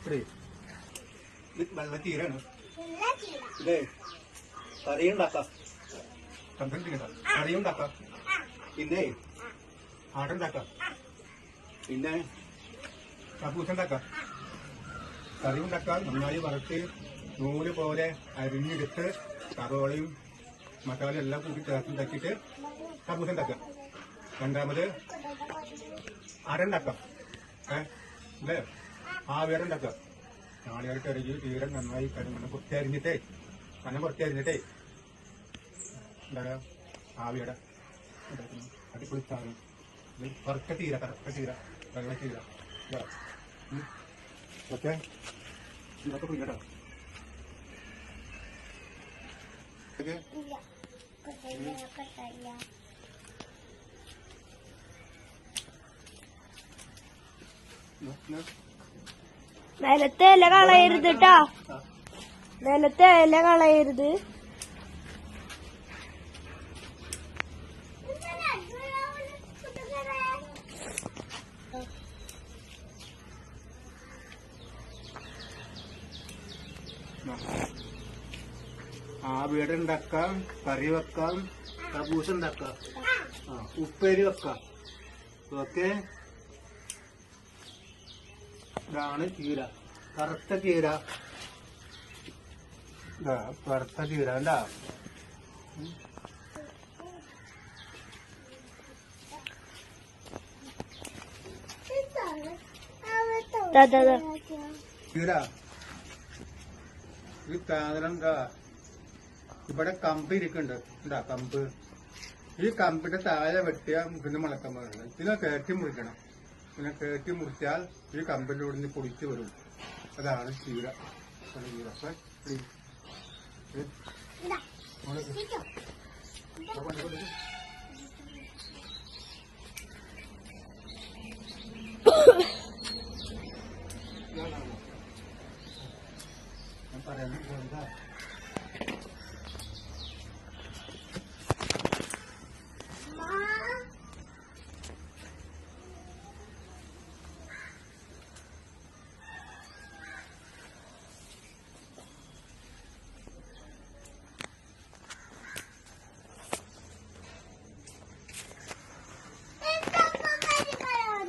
ഇവിടെ ഇത് വെള്ളച്ചീരാണ് ഇതേ കറി ഉണ്ടാക്കാം കണ്ടിട്ടില്ല കറി ഉണ്ടാക്കാം പിന്നെ ആടുണ്ടാക്കാം. പിന്നെ കപ്പൂസ ഉണ്ടാക്കാം കറി ഉണ്ടാക്കാം നന്നായി വറുത്ത് നൂൽ പോലെ അരിഞ്ഞെടുത്ത് കറോളയും മസാല എല്ലാം കൂട്ടി ചേർത്ത് ഉണ്ടാക്കിയിട്ട് കപ്പൂസ ഉണ്ടാക്കാം രണ്ടാമത് അരണ്ടാക്കാം ഏ അല്ലേ ആവിയറുണ്ടാക്കാം നാളികേരം കരുകി തീരെ നന്നായി കരുമണ്ണം കുറച്ച് അരിഞ്ഞിട്ടേ കനം കുറച്ച് അരിഞ്ഞിട്ടേ എന്താ ആവിയുടെ അടിപൊളി സാധനം കറുത്ത തീര കറക്റ്റ് തീര വെള്ള തീര ഓക്കെ ഇതൊക്കെ ഓക്കെ നിലത്തെ ഇല കളയരുത് കേട്ടാ നിലത്തെ ഇല കളയരുത്. ആ വീട് ഉണ്ടാക്കാം കറി വെക്കാം കബൂസ് ഉണ്ടാക്കാം. ഉപ്പേരി വെക്കാം. ഓക്കെ? ഇതാണ് ചീര. കറുത്ത ചീര. കറുത്ത ചീര കണ്ടാ. ചീര. ഈ സാധനം ഇവിടെ കമ്പ് ഇരിക്കുന്നുണ്ട്. എന്താ കമ്പ്. ഈ കമ്പിന്റെ താഴെ വെട്ടിയ പിന്നെ മുളക്കാൻ പാടില്ല ഇതിനെ കയറ്റി മുറിക്കണം. പിന്നെ കയറ്റി മുറിച്ചാൽ ഈ കമ്പിന്റെ നിന്ന് പൊടിച്ച് വരും. അതാണ് ചീര അതാണ് ചീര അപ്പൊ ഈ- ഈ- മോളെ ഇത്. ഇപ്പൊ കൊണ്ട് കൊടുക്ക്. ഇതാണോ? ഞാൻ പറയാൻ പോകുന്നതാ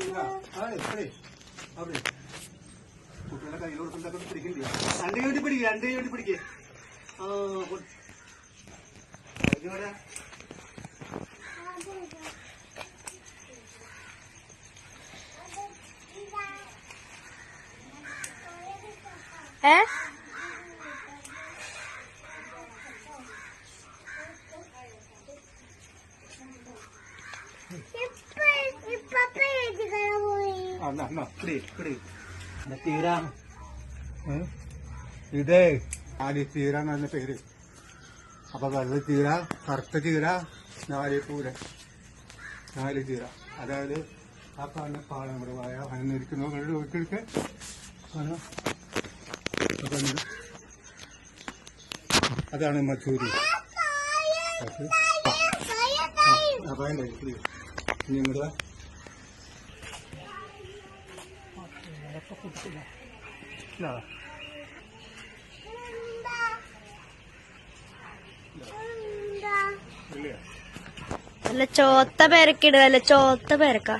ആ, ഇപ്പഴേ, അവിടെ. കുട്ടികളെ കയ്യിൽ കൊടുക്കുന്നതൊക്കെ പിടിക്കണ്ടേ രണ്ട് കൈ കൊണ്ട് പിടിക്കുക രണ്ട് കൈ കൊണ്ട് പിടിക്കേ ആ ഇതുവരെ. ഏ എന്നാ, എന്നാ. ഇത് തീര ഏ? ഇത് നാല് തീര എന്ന പേര് അപ്പൊ വെള്ള തീര കറുത്ത തീര നാലിപ്പൂര നാല് തീര അതായത് ആ കാണുന്ന പാളം ഇവിടെ വായ വെള്ളം നോക്കിയെടുക്ക് അതാണ് മച്ചൂരി അത് അപ്പൊ അതിന്റെ വല്ല ചോത്ത പേരക്കിട് അല്ല ചോത്ത പേരക്ക.